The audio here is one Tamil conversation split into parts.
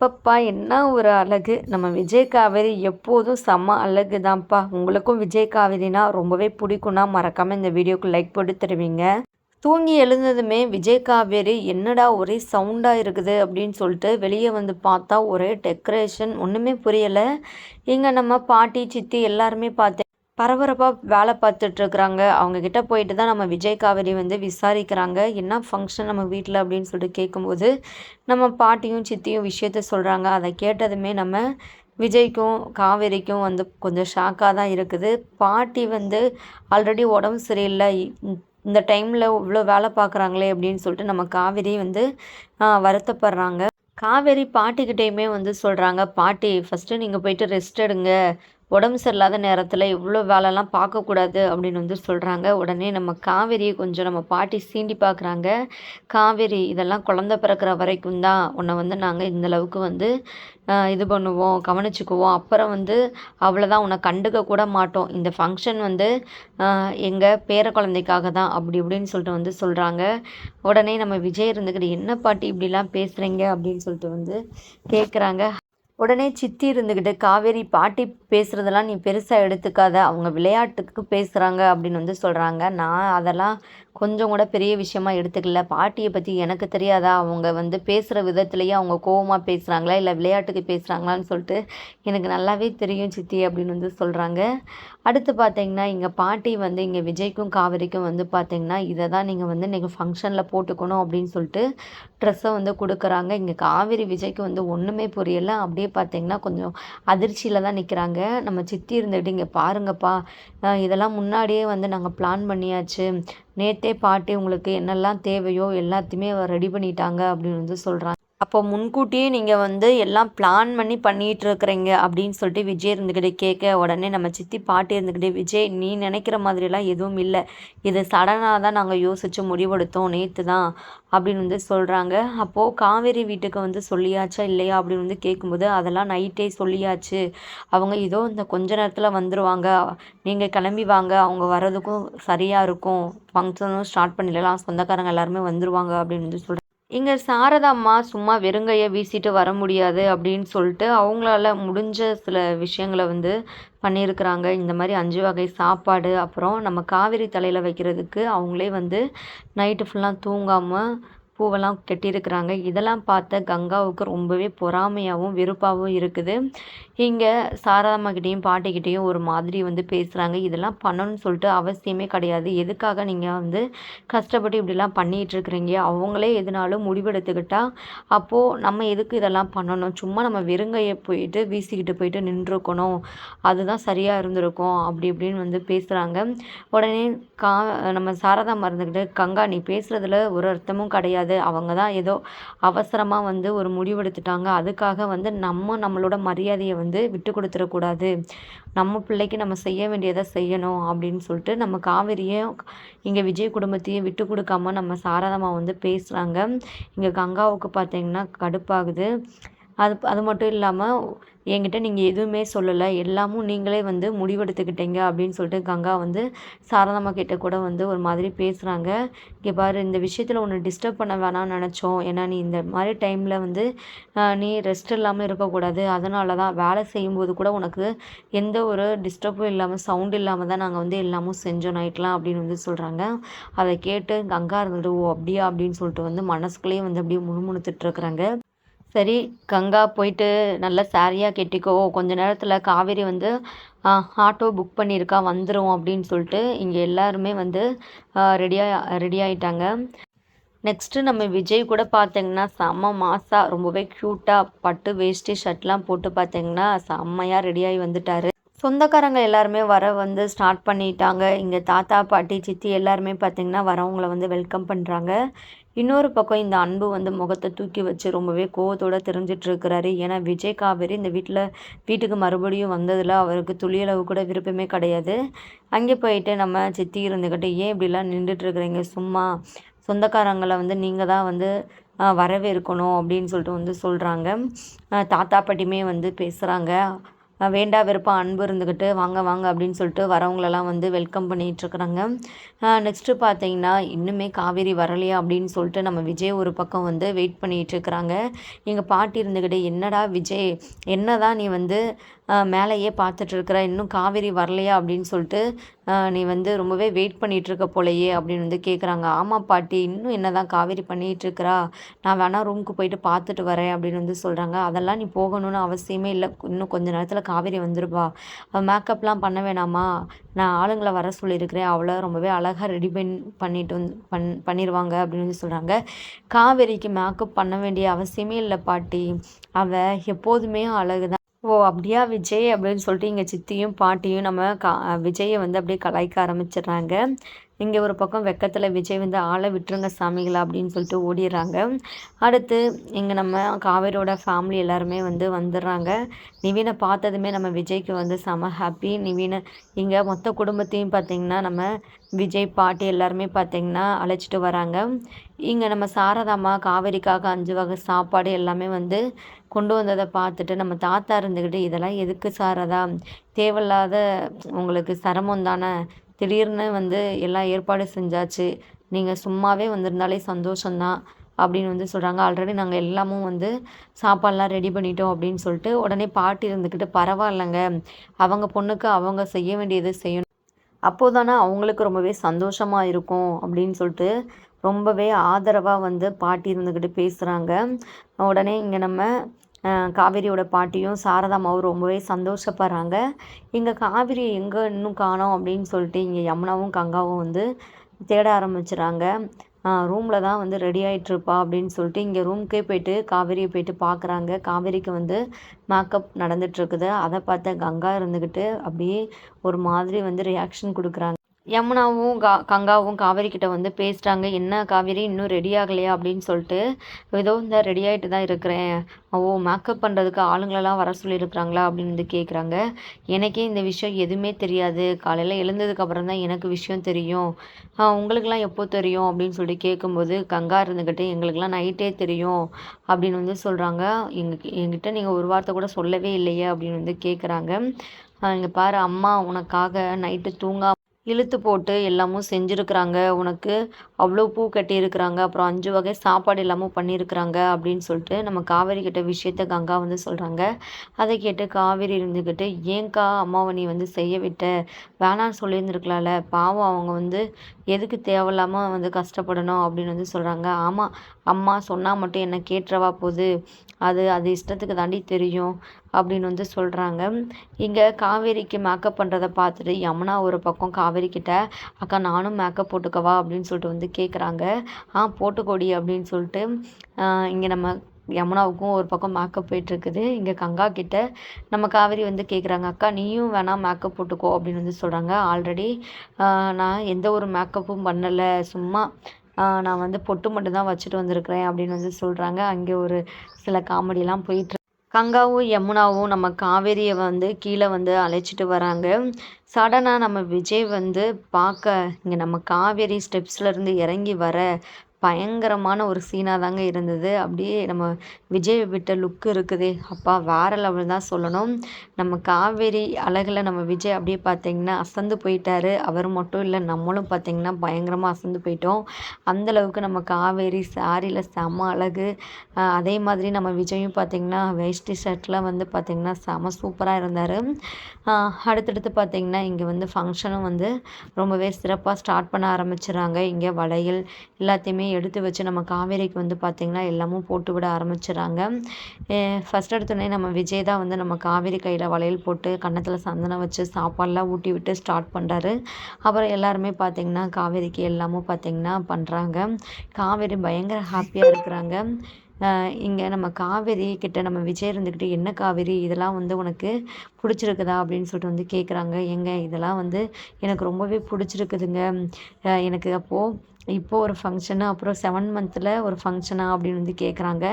அப்பப்பா என்ன ஒரு அழகு. நம்ம விஜய் காவேரி எப்போதும் செம்ம அழகு தான்ப்பா உங்களுக்கும் விஜய் காவேரினா ரொம்பவே பிடிக்கும்னா மறக்காமல் இந்த வீடியோக்கு லைக் போட்டு தருவீங்க. தூங்கி எழுந்ததுமே விஜய் காவேரி என்னடா ஒரே சவுண்டாக இருக்குது? அப்படின்னு சொல்லிட்டு வெளியே வந்து பார்த்தா ஒரே டெக்கரேஷன் ஒன்றுமே புரியலை. இங்கே நம்ம பாட்டி சித்தி எல்லாருமே பார்த்தேன் பரபரப்பாக வேலை பார்த்துட்ருக்குறாங்க. அவங்கக்கிட்ட போயிட்டு தான் நம்ம விஜய் காவேரி வந்து விசாரிக்கிறாங்க. என்ன ஃபங்க்ஷன் நம்ம வீட்டில் அப்படின்னு சொல்லிட்டு கேட்கும்போது நம்ம பாட்டியும் சித்தியும் விஷயத்த சொல்கிறாங்க அதை கேட்டதுமே நம்ம விஜய்க்கும் காவேரிக்கும் வந்து கொஞ்சம் ஷாக்காக தான் இருக்குது. பாட்டி வந்து ஆல்ரெடி உடம்பு சரியில்லை. இந்த டைமில் இவ்வளோ வேலை பார்க்குறாங்களே அப்படின்னு சொல்லிட்டு நம்ம காவேரி வந்து வருத்தப்படுறாங்க. காவேரி பாட்டிக்கிட்டேயுமே வந்து சொல்கிறாங்க பாட்டி ஃபஸ்ட்டு நீங்கள் போயிட்டு ரெஸ்ட் எடுங்க. உடம்பு சரியில்லாத நேரத்தில் இவ்வளோ வேலைலாம் பார்க்கக்கூடாது அப்படின்னு வந்து சொல்கிறாங்க உடனே நம்ம காவேரியை கொஞ்சம் நம்ம பாட்டி சீண்டி பார்க்குறாங்க காவேரி இதெல்லாம் குழந்த பிறக்கிற வரைக்கும் தான் உன்னை வந்து நாங்கள் இந்தளவுக்கு வந்து இது பண்ணுவோம் கவனிச்சுக்குவோம். அப்புறம் வந்து அவ்வளோதான் உன்னை கண்டுக்க கூட மாட்டோம். இந்த ஃபங்க்ஷன் வந்து எங்கள் பேர குழந்தைக்காக தான் அப்படி இப்படின்னு சொல்லிட்டு வந்து சொல்கிறாங்க உடனே நம்ம விஜய் இருந்துக்கிட்டு என்ன பாட்டி இப்படிலாம் பேசுகிறீங்க அப்படின்னு சொல்லிட்டு வந்து கேட்குறாங்க உடனே சித்தி இருந்துக்கிட்டு காவேரி பாட்டி பேசுகிறதெல்லாம் நீ பெருசாக எடுத்துக்காத. அவங்க விளையாட்டுக்கு பேசுகிறாங்க அப்படின்னு வந்து சொல்கிறாங்க நான் அதெல்லாம் கொஞ்சம் கூட பெரிய விஷயமா எடுத்துக்கல. பாட்டியை பற்றி எனக்கு தெரியாதா? அவங்க வந்து பேசுகிற விதத்துலேயே அவங்க கோவமாக பேசுகிறாங்களா இல்லை விளையாட்டுக்கு பேசுகிறாங்களான்னு சொல்லிட்டு எனக்கு நல்லாவே தெரியும் சித்தி அப்படின்னு வந்து சொல்கிறாங்க அடுத்து பார்த்தீங்கன்னா இங்கே பாட்டி வந்து இங்கே விஜய்க்கும் காவிரிக்கும் வந்து பார்த்தீங்கன்னா இதை தான் நீங்கள் வந்து நீங்கள் ஃபங்க்ஷனில் போட்டுக்கணும் அப்படின்னு சொல்லிட்டு ட்ரெஸ்ஸை வந்து கொடுக்குறாங்க. இங்கே காவிரி விஜய்க்கு வந்து ஒன்றுமே புரியலை. அப்படியே பார்த்தீங்கன்னா கொஞ்சம் அதிர்ச்சியில் தான் நிற்கிறாங்க நம்ம சித்தி இருந்துகிட்டு இங்கே பாருங்கப்பா. இதெல்லாம் முன்னாடியே வந்து நாங்கள் பிளான் பண்ணியாச்சு. நேற்றே பாட்டி உங்களுக்கு என்னெல்லாம் தேவையோ எல்லாத்தையுமே ரெடி பண்ணிட்டாங்க அப்படின்னு வந்து சொல்கிறாங்க அப்போ முன்கூட்டியே நீங்கள் வந்து எல்லாம் பிளான் பண்ணி பண்ணிகிட்டு இருக்கிறீங்க அப்படின்னு சொல்லிட்டு விஜய் இருந்துக்கிட்டே கேட்க உடனே நம்ம சித்தி பாட்டி இருந்துக்கிட்டே விஜய் நீ நினைக்கிற மாதிரிலாம் எதுவும் இல்லை. இது சடனாக தான் நாங்கள் யோசித்து முடிவெடுத்தோம் நேற்று தான் அப்படின்னு வந்து சொல்கிறாங்க அப்போது காவேரி வீட்டுக்கு வந்து சொல்லியாச்சா இல்லையா அப்படின்னு வந்து கேட்கும்போது அதெல்லாம் நைட்டே சொல்லியாச்சு. அவங்க இதோ இந்த கொஞ்ச நேரத்தில் வந்துடுவாங்க நீங்கள் கிளம்பி வாங்க. அவங்க வர்றதுக்கும் சரியாக இருக்கும். ஃபங்க்ஷனும் ஸ்டார்ட் பண்ணிடலாம். சொந்தக்காரங்க எல்லாருமே வந்துடுவாங்க அப்படின்னு வந்து சொல்கிறாங்க இங்கே சாரதாம்மா சும்மா வெறுங்கையை வீசிட்டு வர முடியாது அப்படின்னு சொல்லிட்டு அவங்களால முடிஞ்ச சில விஷயங்களை வந்து பண்ணியிருக்கிறாங்க. இந்த மாதிரி அஞ்சு வகை சாப்பாடு அப்புறம் நம்ம காவிரி தலையில் வைக்கிறதுக்கு அவங்களே வந்து நைட்டு ஃபுல்லாக தூங்காமல் பூவெல்லாம் கட்டியிருக்கிறாங்க. இதெல்லாம் பார்த்த கங்காவுக்கு ரொம்பவே பொறாமையாகவும் வெறுப்பாகவும் இருக்குது. இங்கே சாரதாம்மாக்கிட்டேயும் பாட்டிக்கிட்டேயும் ஒரு மாதிரி வந்து பேசுகிறாங்க இதெல்லாம் பண்ணணும்னு சொல்லிட்டு அவசியமே கிடையாது. எதுக்காக நீங்கள் வந்து கஷ்டப்பட்டு இப்படிலாம் பண்ணிகிட்ருக்குறீங்க? அவங்களே எதுனாலும் முடிவெடுத்துக்கிட்டால் அப்போது நம்ம எதுக்கு இதெல்லாம் பண்ணணும்? சும்மா நம்ம வெறுங்கையை போயிட்டு வீசிக்கிட்டு போயிட்டு நின்றுருக்கணும். அதுதான் சரியாக இருந்திருக்கும். அப்படி இப்படின்னு வந்து பேசுகிறாங்க உடனே கா நம்ம சாரதா மறந்துக்கிட்டு கங்கா நீ பேசுகிறதுல ஒரு அர்த்தமும் கிடையாது. கிடையாது. அவங்க தான் ஏதோ அவசரமாக வந்து ஒரு முடிவெடுத்துட்டாங்க. அதுக்காக வந்து நம்ம நம்மளோட மரியாதையை வந்து விட்டு கொடுத்துடக்கூடாது. நம்ம பிள்ளைக்கு நம்ம செய்ய வேண்டியதை செய்யணும் அப்படின்னு சொல்லிட்டு நம்ம காவிரியும் இங்கே விஜய் குடும்பத்தையும் விட்டு கொடுக்காம நம்ம சாரதமாக வந்து பேசுகிறாங்க இங்கே கங்காவுக்கு பார்த்தீங்கன்னா கடுப்பாகுது. அது அது மட்டும் இல்லாமல் என்கிட்ட நீங்கள் எதுவுமே சொல்லலை. எல்லாமும் நீங்களே வந்து முடிவெடுத்துக்கிட்டீங்க அப்படின்னு சொல்லிட்டு கங்கா வந்து சாரதாம்மா கிட்ட கூட வந்து ஒரு மாதிரி பேசுகிறாங்க இங்கே பாரு இந்த விஷயத்தில் ஒன்று டிஸ்டர்ப் பண்ண வேணாம்னு நினச்சோம். ஏன்னா நீ இந்த மாதிரி டைமில் வந்து நீ ரெஸ்ட் இல்லாமல் இருக்கக்கூடாது. அதனால தான் வேலை செய்யும்போது கூட உனக்கு எந்த ஒரு டிஸ்டர்பும் இல்லாமல் சவுண்ட் இல்லாமல் தான் நாங்கள் வந்து எல்லாமும் செஞ்சோம் நைட்லாம் அப்படின்னு வந்து சொல்கிறாங்க அதை கேட்டு கங்கா இருந்துட்டு ஓ அப்படியா? அப்படின்னு சொல்லிட்டு வந்து மனசுக்குள்ளேயே வந்து அப்படியே முணுமுணுத்துட்ருக்குறாங்க சரி கங்கா போயிட்டு நல்ல சாரியாக கட்டிக்கோ. கொஞ்ச நேரத்தில் காவேரி வந்து ஆட்டோ புக் பண்ணியிருக்கா வந்துடும் அப்படின்னு சொல்லிட்டு இங்கே எல்லாருமே வந்து ரெடியாக ரெடி ஆகிட்டாங்க நெக்ஸ்ட்டு நம்ம விஜய் கூட பார்த்தீங்கன்னா செம்ம மாசாக ரொம்பவே க்யூட்டாக பட்டு வேஷ்டி ஷர்ட்லாம் போட்டு பார்த்தீங்கன்னா செம்மையாக ரெடியாகி வந்துட்டார். சொந்தக்காரங்க எல்லாருமே வர வந்து ஸ்டார்ட் பண்ணிட்டாங்க. இங்கே தாத்தா பாட்டி சித்தி எல்லாருமே பார்த்திங்கன்னா வரவங்கள வந்து வெல்கம் பண்ணுறாங்க இன்னொரு பக்கம் இந்த அன்பு வந்து முகத்தை தூக்கி வச்சு ரொம்பவே கோவத்தோடு தெரிஞ்சிட்ருக்கிறாரு. ஏன்னா விஜய் காவேரி இந்த வீட்டில் வீட்டுக்கு மறுபடியும் வந்ததில் அவருக்கு துளியளவு கூட விருப்பமே கிடையாது. அங்கே போயிட்டு நம்ம சித்தி இருந்துக்கிட்டு ஏன் இப்படிலாம் நின்றுட்டுருக்குறீங்க சும்மா சொந்தக்காரங்களை வந்து நீங்கள் தான் வந்து வரவேற்கணும் அப்படின்னு சொல்லிட்டு வந்து சொல்கிறாங்க தாத்தா பாட்டியுமே வந்து பேசுகிறாங்க வேண்டா வெறுப்பாக அன்பு இருந்துக்கிட்டு வாங்க வாங்க அப்படின்னு சொல்லிட்டு வரவங்களெல்லாம் வந்து வெல்கம் பண்ணிகிட்ருக்குறாங்க. நெக்ஸ்ட்டு பார்த்தீங்கன்னா இன்னுமே காவேரி வரலையா அப்படின்னு சொல்லிட்டு நம்ம விஜய் ஒரு பக்கம் வந்து வெயிட் பண்ணிகிட்ருக்குறாங்க. எங்கள் பாட்டி இருந்துக்கிட்டு என்னடா விஜய் என்னதான் நீ வந்து மேலேயே பார்த்துட்ருக்குற இன்னும் காவேரி வரலையா அப்படின்னு சொல்லிட்டு நீ வந்து ரொம்பவே வெயிட் பண்ணிகிட்ருக்க இருக்க போலையே அப்படின்னு வந்து கேட்குறாங்க ஆமாம் பாட்டி இன்னும் என்னதான் காவேரி பண்ணிகிட்ருக்கிறா நான் வேணா ரூமுக்கு போயிட்டு பார்த்துட்டு வரேன் அப்படின்னு வந்து சொல்கிறாங்க அதெல்லாம் நீ போகணும்னு அவசியமே இல்லை. இன்னும் கொஞ்ச நேரத்தில் காவேரி வந்துருப்பா மேக்கப்லாம் பண்ண வேணாமா? நான் ஆளுங்களை வர சொல்லியிருக்கிறேன். அவளை ரொம்பவே அழகாக ரெடி பண்ணி பண்ணிட்டு வந்து பண் பண்ணிடுவாங்க அப்படின்னு வந்து சொல்கிறாங்க காவேரிக்கு மேக்கப் பண்ண வேண்டிய அவசியமே இல்லை பாட்டி. அவள் எப்போதுமே அழகு ஓ அப்படியா விஜய் அப்படின்னு சொல்லிட்டு இங்கே சித்தியும் பாட்டியும் நம்ம கா விஜயை வந்து அப்படியே கலாய்க்க ஆரம்பிச்சிடுறாங்க. இங்கே ஒரு பக்கம் வெக்கத்தில் விஜய் வந்து ஆளை விட்டுருங்க சாமிகளா அப்படின்னு சொல்லிட்டு ஓடிடுறாங்க. அடுத்து இங்கே நம்ம காவேரியோட ஃபேமிலி எல்லாருமே வந்து வந்துடுறாங்க. நிவீனை பார்த்ததுமே நம்ம விஜய்க்கு வந்து செம ஹாப்பி நிவீனை இங்கே மொத்த குடும்பத்தையும் பார்த்திங்கன்னா நம்ம விஜய் பாட்டி எல்லாருமே பார்த்திங்கன்னா அழைச்சிட்டு வராங்க. இங்கே நம்ம சாரதாம்மா காவேரிக்காக அஞ்சு வகை சாப்பாடு எல்லாமே வந்து கொண்டு வந்ததை பார்த்துட்டு நம்ம தாத்தா இருந்துக்கிட்டு இதெல்லாம் எதுக்கு சாரதா? தேவையில்லாத உங்களுக்கு சிரமம் தானே திடீர்னு வந்து எல்லாம் ஏற்பாடு செஞ்சாச்சு. நீங்கள் சும்மாவே வந்திருந்தாலே சந்தோஷம்தான் அப்படின்னு வந்து சொல்கிறாங்க ஆல்ரெடி நாங்கள் எல்லாமும் வந்து சாப்பாடெலாம் ரெடி பண்ணிட்டோம் அப்படின்னு சொல்லிட்டு உடனே பாட்டி இருந்துக்கிட்டு பரவாயில்லைங்க அவங்க பொண்ணுக்கு அவங்க செய்ய வேண்டியது செய்யணும். அப்போது தானே அவங்களுக்கு ரொம்பவே சந்தோஷமாக இருக்கும் அப்படின்னு சொல்லிட்டு ரொம்பவே ஆதரவாக வந்து பாட்டி இருந்துக்கிட்டு பேசுகிறாங்க உடனே இங்கே நம்ம காவேரியோட பாட்டியும் சாரதாமாவும் ரொம்பவே சந்தோஷப்படுறாங்க. இங்கே காவேரி எங்கே இன்னும் காணோம் அப்படின்னு சொல்லிட்டு இங்கே யமுனாவும் கங்காவும் வந்து தேட ஆரம்பிச்சிடுறாங்க ரூமில் தான் வந்து ரெடி ஆகிட்டுருப்பா அப்படின்னு சொல்லிட்டு இங்கே ரூம்க்கே போயிட்டு காவேரியை போயிட்டு பார்க்குறாங்க காவேரிக்கு வந்து மேக்கப் நடந்துகிட்ருக்குது அதை பார்த்த கங்கா இருந்துக்கிட்டு அப்படியே ஒரு மாதிரி வந்து ரியாக்ஷன் கொடுக்குறாங்க. யமுனாவும் கா கங்காவும் காவேரி கிட்ட வந்து பேசுகிறாங்க என்ன காவேரி இன்னும் ரெடி ஆகலையா அப்படின்னு சொல்லிட்டு ஏதோ இந்த ரெடி ஆகிட்டு தான் இருக்கிறேன். ஓ மேக்கப் பண்ணுறதுக்கு ஆளுங்களெல்லாம் வர சொல்லியிருக்கிறாங்களா அப்படின்னு வந்து கேட்குறாங்க எனக்கே இந்த விஷயம் எதுவுமே தெரியாது. காலையில் எழுந்ததுக்கப்புறம் தான் எனக்கு விஷயம் தெரியும். உங்களுக்கெல்லாம் எப்போ தெரியும் அப்படின்னு சொல்லி கேட்கும்போது கங்கா இருந்துக்கிட்டு எங்களுக்கெல்லாம் நைட்டே தெரியும் அப்படின்னு வந்து சொல்கிறாங்க எங்கள் எங்கிட்ட நீங்கள் ஒரு வார்த்தை கூட சொல்லவே இல்லையே அப்படின்னு வந்து கேட்குறாங்க இங்கே பாரு அம்மா உனக்காக நைட்டு தூங்கா இழுத்து போட்டு எல்லாமும் செஞ்சுருக்குறாங்க. உனக்கு அவ்வளோ பூ கட்டியிருக்கிறாங்க. அப்புறம் அஞ்சு வகை சாப்பாடு எல்லாமும் பண்ணியிருக்கிறாங்க அப்படின்னு சொல்லிட்டு நம்ம காவேரி கிட்ட விஷயத்த கங்கா வந்து சொல்கிறாங்க அதை கேட்டு காவேரி இருந்துக்கிட்டு ஏன்க்கா அம்மாவை நீ வந்து செய்ய விட்ட. வேணான்னு சொல்லியிருந்துருக்கலாம்ல. பாவம் அவங்க வந்து எதுக்கு தேவையில்லாமல் வந்து கஷ்டப்படணும் அப்படின்னு வந்து சொல்கிறாங்க ஆமாம் அம்மா சொன்னால் மட்டும் என்ன கேட்டுறவா போகுது? அது அது இஷ்டத்துக்கு தாண்டி தெரியும் அப்படின்னு வந்து சொல்கிறாங்க இங்கே காவேரிக்கு மேக்கப் பண்ணுறதை பார்த்துட்டு யமுனா ஒரு பக்கம் காவேரி கிட்ட அக்கா நானும் மேக்கப் போட்டுக்கவா? அப்படின்னு சொல்லிட்டு வந்து கேட்குறாங்க ஆ போட்டுக்கோடி அப்படின்னு சொல்லிட்டு இங்கே நம்ம யமுனாவுக்கும் ஒரு பக்கம் மேக்கப் போயிட்டுருக்குது. இங்கே கங்கா கிட்ட நம்ம காவேரி வந்து கேட்குறாங்க அக்கா நீயும் வேணால் மேக்கப் போட்டுக்கோ அப்படின்னு வந்து சொல்கிறாங்க ஆல்ரெடி நான் எந்த ஒரு மேக்கப்பும் பண்ணலை. சும்மா நான் வந்து பொட்டு மட்டும் தான் வச்சுட்டு வந்திருக்கிறேன் அப்படின்னு வந்து சொல்கிறாங்க அங்கே ஒரு சில காமெடியெல்லாம் போயிட்டு கங்காவும் யமுனாவும் நம்ம காவேரியை வந்து கீழே வந்து அழைச்சிட்டு வராங்க. சடனாக நம்ம விஜய் வந்து பார்க்க இங்கே நம்ம காவேரி ஸ்டெப்ஸ்லேருந்து இறங்கி வர பயங்கரமான ஒரு சீனாக தாங்க இருந்தது. அப்படியே நம்ம விஜய் விட்ட லுக் இருக்குதே. அப்பா வேறு லெவல் தான் சொல்லணும். நம்ம காவேரி அழகில் நம்ம விஜய் அப்படியே பார்த்திங்கன்னா அசந்து போயிட்டாரு. அவர் மட்டும் இல்லை நம்மளும் பார்த்தீங்கன்னா பயங்கரமாக அசந்து போயிட்டோம். அந்த அளவுக்கு நம்ம காவேரி சாரியில் செம அழகு. அதே மாதிரி நம்ம விஜயும் பார்த்திங்கன்னா வேஷ்டி ஷர்ட்டில் வந்து பார்த்திங்கன்னா செம சூப்பராக இருந்தார். அடுத்தடுத்து பார்த்திங்கன்னா இங்கே வந்து ஃபங்க்ஷனும் வந்து ரொம்பவே சிறப்பாக ஸ்டார்ட் பண்ண ஆரம்பிச்சிடுறாங்க இங்கே வளையல் எல்லாத்தையுமே எடுத்து வச்சு நம்ம காவேரிக்கு வந்து பார்த்திங்கன்னா எல்லாமும் போட்டு விட ஆரம்பிச்சிடுறாங்க ஃபஸ்ட் எடுத்தோடனே நம்ம விஜய் தான் வந்து நம்ம காவேரி கையில் வளையல் போட்டு கன்னத்தில் சந்தனம் வச்சு சாப்பாடெலாம் ஊட்டி விட்டு ஸ்டார்ட் பண்ணுறாரு அப்புறம் எல்லாருமே பார்த்திங்கன்னா காவேரிக்கு எல்லாமும் பார்த்திங்கன்னா பண்ணுறாங்க காவேரி பயங்கர ஹாப்பியாக இருக்கிறாங்க. இங்கே நம்ம காவேரி கிட்ட நம்ம விஜய் இருந்துக்கிட்டு என்ன காவேரி இதெல்லாம் வந்து உனக்கு பிடிச்சிருக்குதா அப்படின்னு சொல்லிட்டு வந்து கேட்குறாங்க எங்க இதெல்லாம் வந்து எனக்கு ரொம்பவே பிடிச்சிருக்குதுங்க. எனக்கு அப்போது இப்போ ஒரு ஃபங்க்ஷனு அப்புறம் செவன் மந்த்தில் ஒரு ஃபங்க்ஷனா அப்படின்னு வந்து கேட்குறாங்க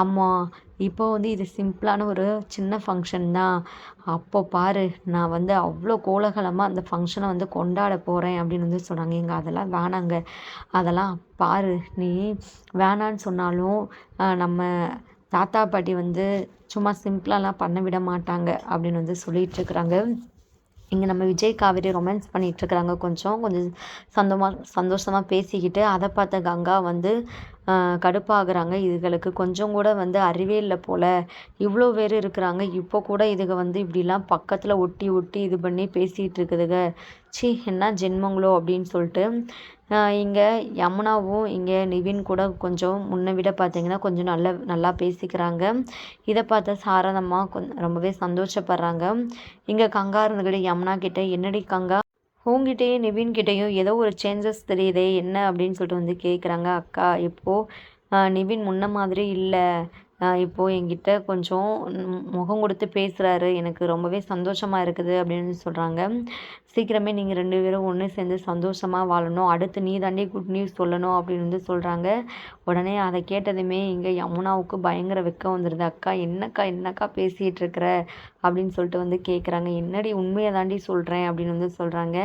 ஆமாம் இப்போ வந்து இது சிம்பிளான ஒரு சின்ன ஃபங்க்ஷன் தான். அப்போ பாரு நான் வந்து அவ்வளோ கோலாகலமாக அந்த ஃபங்க்ஷனை வந்து கொண்டாட போகிறேன் அப்படின்னு வந்து சொன்னாங்க. எங்க அதெல்லாம் வேணாங்க. அதெல்லாம் பாரு நீ வேணான்னு சொன்னாலும் நம்ம தாத்தா பாட்டி வந்து சும்மா சிம்பிளாலாம் பண்ண விட மாட்டாங்க அப்படின்னு வந்து சொல்லிகிட்ருக்குறாங்க இங்கே நம்ம விஜய் காவேரி ரொமான்ஸ் பண்ணிகிட்ருக்குறாங்க கொஞ்சம். கொஞ்சம் சந்தமாக சந்தோஷமாக பேசிக்கிட்டு அதை பார்த்த கங்கா வந்து கடுப்பாகிறாங்க. இதுகளுக்கு கொஞ்சம் கூட வந்து அறிவே இல்லை போல். இவ்வளோ பேர் இருக்கிறாங்க. இப்போ கூட இதுக வந்து இப்படிலாம் பக்கத்தில் ஒட்டி ஒட்டி இது பண்ணி பேசிகிட்டு இருக்குதுங்க சி என்ன ஜென்மங்களோ அப்படின்னு சொல்லிட்டு இங்கே யமுனாவும் இங்கே நிவின் கூட கொஞ்சம் முன்ன விட பார்த்தீங்கன்னா கொஞ்சம் நல்ல நல்லா பேசிக்கிறாங்க. இதை பார்த்த சாரதம்மா கொஞ்சம் ரொம்பவே சந்தோஷப்படுறாங்க. இங்கே கங்கா இருந்துக்கிட்டு யமுனா கிட்டே என்னடி கங்கா? உங்ககிட்டயும் நிவின் கிட்டேயும் ஏதோ ஒரு சேஞ்சஸ் தெரியுதே என்ன அப்படின்னு சொல்லிட்டு வந்து கேட்குறாங்க அக்கா இப்போது நிவின் முன்ன மாதிரி இல்லை. இப்போது என்கிட்ட கொஞ்சம் முகம் கொடுத்து பேசுகிறாரு எனக்கு ரொம்பவே சந்தோஷமாக இருக்குது அப்படின்னு சொல்கிறாங்க சீக்கிரமே நீங்கள் ரெண்டு பேரும் ஒன்று சேர்ந்து சந்தோஷமாக வாழணும். அடுத்து நீ தாண்டி குட் நியூஸ் சொல்லணும் அப்படின்னு வந்து சொல்கிறாங்க உடனே அதை கேட்டதுமே இங்கே யமுனாவுக்கு பயங்கர வெக்கம் வந்துடுது அக்கா என்னக்கா என்னக்கா பேசிகிட்டு இருக்கிற? அப்படின்னு சொல்லிட்டு வந்து கேட்குறாங்க என்னடி உண்மையை தாண்டி சொல்கிறேன் அப்படின்னு வந்து சொல்கிறாங்க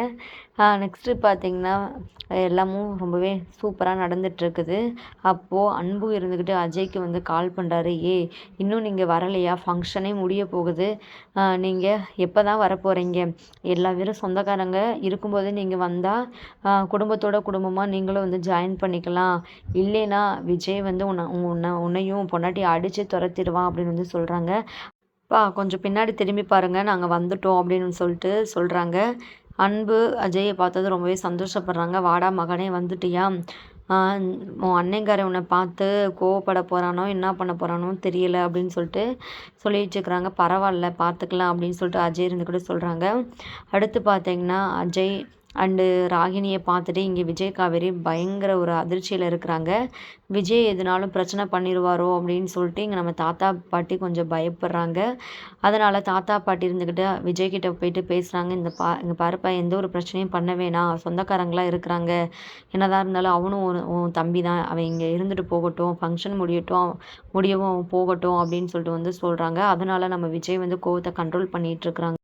நெக்ஸ்ட்டு பார்த்தீங்கன்னா எல்லாமும் ரொம்பவே சூப்பராக நடந்துகிட்ருக்குது அப்போது அன்பு இருந்துக்கிட்டு அஜய்க்கு வந்து கால் பண்ணுறாரு ஏ இன்னும் நீங்கள் வரலையா? ஃபங்க்ஷனே முடிய போகுது. நீங்கள் எப்போ தான் வரப்போகிறீங்க எல்லா பேரும் சொந்தக்காரங்க இருக்கும்போது நீங்கள் வந்தால் குடும்பத்தோட குடும்பமாக நீங்களும் வந்து ஜாயின் பண்ணிக்கலாம். இல்லைனா விஜய் வந்து உன்னை உன்னை உன்னையும் பொண்டாட்டி அடித்து துரத்திடுவான் அப்படின்னு வந்து சொல்கிறாங்க பா கொஞ்சம் பின்னாடி திரும்பி பாருங்கள் நாங்கள் வந்துட்டோம் அப்படின்னு சொல்லிட்டு சொல்கிறாங்க அன்பு அஜயை பார்த்தது ரொம்பவே சந்தோஷப்படுறாங்க. வாடா மகனே வந்துட்டியா? உன் அண்ணங்காரன் உன்னை பார்த்து கோவப்பட போகிறானோ என்ன பண்ண போகிறானோ தெரியல அப்படின்னு சொல்லிட்டு சொல்லிட்டுருக்குறாங்க பரவாயில்ல பார்த்துக்கலாம் அப்படின்னு சொல்லிட்டு அஜய் இருந்து கூட சொல்கிறாங்க அடுத்து பார்த்தீங்கன்னா அஜய் அண்டு ராகினியை பார்த்துட்டு இங்கே விஜய் காவேரி பயங்கர ஒரு அதிர்ச்சியில் இருக்கிறாங்க. விஜய் எதுனாலும் பிரச்சனை பண்ணிடுவாரோ அப்படின்னு சொல்லிட்டு இங்கே நம்ம தாத்தா பாட்டி கொஞ்சம் பயப்படுறாங்க. அதனால் தாத்தா பாட்டி இருந்துக்கிட்டு விஜய்கிட்ட போயிட்டு பேசுகிறாங்க இந்த பா இங்கே பாருப்பா எந்த ஒரு பிரச்சனையும் பண்ண வேணாம். சொந்தக்காரங்களாக இருக்கிறாங்க. என்னதான் இருந்தாலும் அவனும் உன் தம்பி தான் அவன் இங்கே இருந்துட்டு போகட்டும் ஃபங்க்ஷன் முடியட்டும் முடியவும் போகட்டும் அப்படின்னு சொல்லிட்டு வந்து சொல்கிறாங்க அதனால் நம்ம விஜய் வந்து கோவத்தை கண்ட்ரோல் பண்ணிகிட்ருக்குறாங்க